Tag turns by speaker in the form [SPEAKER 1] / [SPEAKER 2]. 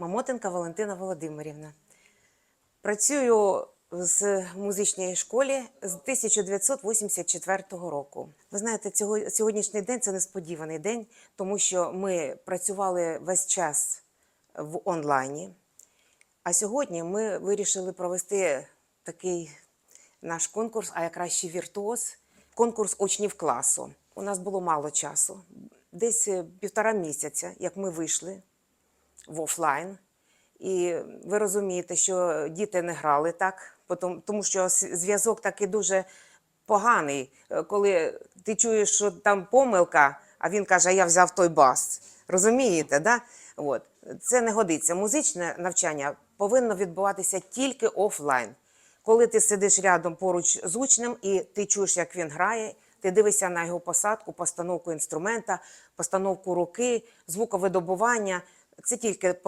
[SPEAKER 1] Мамотенка Валентина Володимирівна. Працюю з музичній школі з 1984 року. Ви знаєте, цього сьогоднішній день це несподіваний день, тому що ми працювали весь час в онлайні. А сьогодні ми вирішили провести такий наш конкурс, а я краще віртуоз, конкурс учнів класу. У нас було мало часу, десь е, півтора місяця, як ми вийшли в офлайн. І ви розумієте, що діти не грали так, тому що зв'язок такий дуже поганий, е, коли ти чуєш, що там помилка, а він каже, а я взяв той бас. Розумієте, да? От. Це не годиться. Музичне навчання повинно відбуватися тільки офлайн. Коли ти сидиш рядом поруч з учнем і ти чуєш, як він грає, ти дивишся на його посадку, постановку інструмента, постановку руки, звуковидобування. Це тільки повинно